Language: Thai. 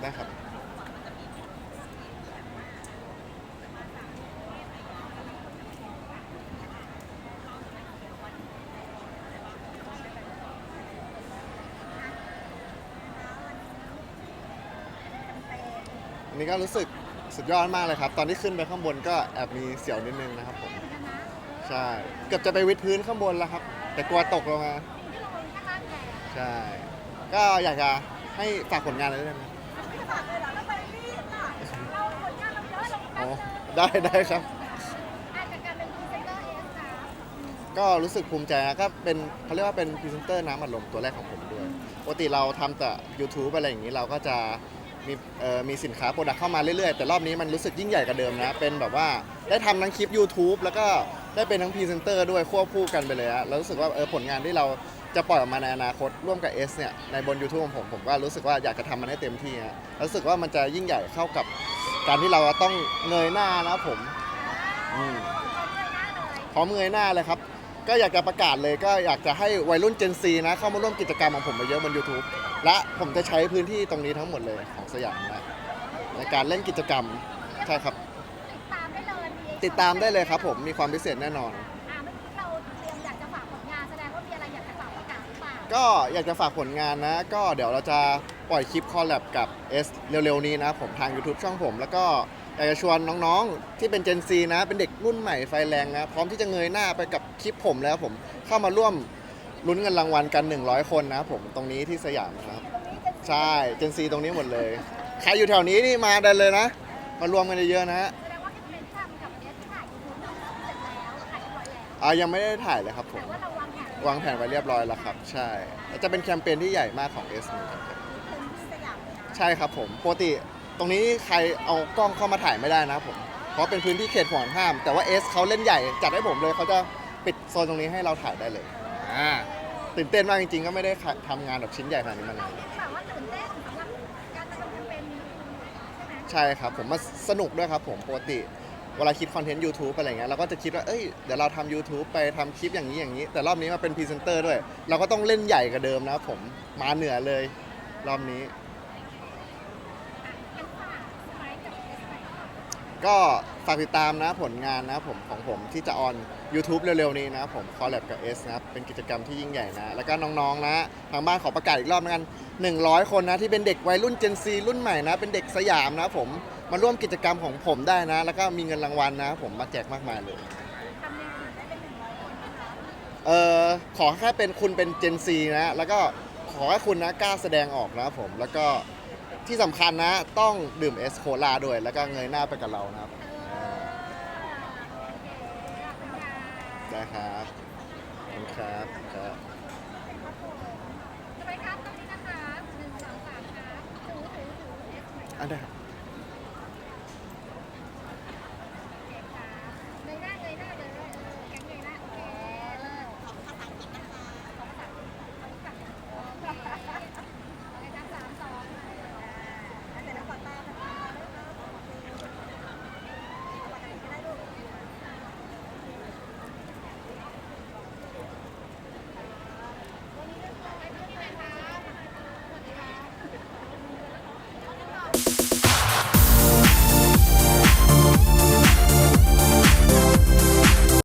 ได้ครับ อันนี้ก็รู้สึกสุดยอดมากเลยครับ ตอนที่ขึ้นไปข้างบนก็แอบมีเสียวนิดนึงนะครับผม ใช่ เกือบจะไปวิดพื้นข้างบนแล้วครับ แต่กลัวตกลงมา ใช่ ก็อยากจะให้ฝากผลงานอะไรด้วยนะ อเราไปรีบอะเราผลงานเราเยอะเราอ๋แป๊อบนึงได้ได้ครับอาจจะการเป็นพรีเซนเตอร์เอสนะก็รู้สึกภูมิใจนะก็เป็นเขาเรียกว่าเป็นพรีเซนเตอร์น้ำอัดลมตัวแรกของผมด้วยปกติเราทำแต่ YouTube อะไรอย่างนี้เราก็จะมีเอ่อมีสินค้าโปรดักต์เข้ามาเรื่อยๆ แต่รอบนี้มันรู้สึกยิ่งใหญ่กว่าเดิมนะ เป็นแบบว่าได้ทำทั้งคลิป YouTube แล้วก็ได้เป็นทั้งพรีเซนเตอร์ด้วยควบคู่กันไปเลยอะแล้วรู้สึกว่าเออผลงานที่เรา จะปล่อยออกมาในอนาคตร่วมกับ S เนี่ยในบน YouTube ของผมผมก็รู้สึกว่าอยากจะทำมันให้เต็มที่ฮะแล้วรู้สึกว่ามันจะยิ่งใหญ่เข้ากับการที่เราต้องเงยหน้านะครับผมอืมพร้อมเงยหน้าเลยครับ ก็อยากจะประกาศเลยก็อยากจะให้วัยรุ่น Gen Z นะ เข้ามาร่วมกิจกรรมของผมมาเยอะบน YouTube และผมจะใช้พื้นที่ตรงนี้ทั้งหมดเลยของสยามนะในการเล่นกิจกรรมใช่ครับ ติดตามได้เลยมีติดตามได้เลยครับผมมีความพิเศษแน่นอน กาศหรือเปล่าก็อยากจะฝากผลงานนะ ก็เดี๋ยวเราจะปล่อยคลิปคอลแลบกับ S เร็วๆนี้นะผมทาง YouTube ช่องผม แล้วก็อยากจะชวนน้องๆ ที่เป็น Gen Z นะ เป็นเด็กรุ่นใหม่ไฟแรงนะ พร้อมที่จะเงยหน้าไปกับคลิปผมแล้วผมเข้ามาร่วมลุ้นเงินรางวัลกัน 100 คนนะผมตรงนี้ที่สยามนะครับ ใช่ Gen Z ตรงนี้หมดเลย ใครอยู่แถวนี้นี่มาได้เลยนะ มารวมกันเยอะๆนะฮะแสดงว่าที่เป็นที่ทำกับเอสที่ถ่ายยูทูบเราเสร็จแล้วถ่ายเรียบร้อยแล้วอ่ายังไม่ได้ถ่ายเลยครับผม แต่ว่าเรา วางแผนวางแผนไว้เรียบร้อยแล้วครับ ใช่แล้วจะเป็นแคมเปญที่ใหญ่มากของ S เหมือนกันครับเป็นที่สยามเลยนะใช่ครับผมปกติตรงนี้ใครเอากล้องเข้ามาถ่ายไม่ได้นะครับผม เพราะเป็นพื้นที่เขตห่วงห้าม แต่ว่า S เขาเล่นใหญ่จัดให้ผมเลยเขาจะปิดโซนตรงนี้ให้เราถ่ายได้เลยอ่าตื่นเต้นมากจริงๆ ก็ไม่ได้ทำงานแบบชิ้นใหญ่ขนาดนี้มานานแบบว่าตื่นเต้นสำหรับการดำเนินแคมเปญนี้ใช่ไหมใช่ครับผมมาสนุกด้วยครับผมปกติ เวลาคิดคอนเทนต์ YouTube อะไรเงี้ยเราก็จะคิดว่า เอ้ย เดี๋ยวเราทำ YouTube ไปทำคลิปอย่างนี้อย่างนี้ แต่รอบนี้มาเป็นพรีเซนเตอร์ด้วย เราก็ต้องเล่นใหญ่กว่าเดิมนะครับผม มาเหนือเลย รอบนี้ ก็ฝากติดตามนะผลงานนะผมของผมที่จะออน YouTube เร็วๆนี้นะผมคอลแลบกับ S นะครับเป็นกิจกรรมที่ยิ่งใหญ่นะ แล้วก็น้องๆนะ ทางบ้านขอประกาศอีกรอบนะกัน 100 คนนะที่เป็นเด็กวัยรุ่น Gen Z รุ่นใหม่นะ เป็นเด็กสยามนะผม มาร่วมกิจกรรมของผมได้นะ แล้วก็มีเงินรางวัลนะ ผมมาแจกมากมายเลยทำในงานได้เป็นหนึ่งร้อยคนนะคะเอ่อขอแค่เป็นคุณเป็น Gen Z นะ แล้วก็ขอให้คุณนะกล้าแสดงออกนะผมแล้วก็ที่สำคัญนะ ต้องดื่มเอสโคลาด้วย แล้วก็เงยหน้าไปกับเรานะครับเออโอเคขอบคุณค่ะได้ครับขอบคุณครับครับสไปครับตรงนี้นะคะหนึ่งสองสามครับถือถือถือเอสหน่อยอันได้ครับ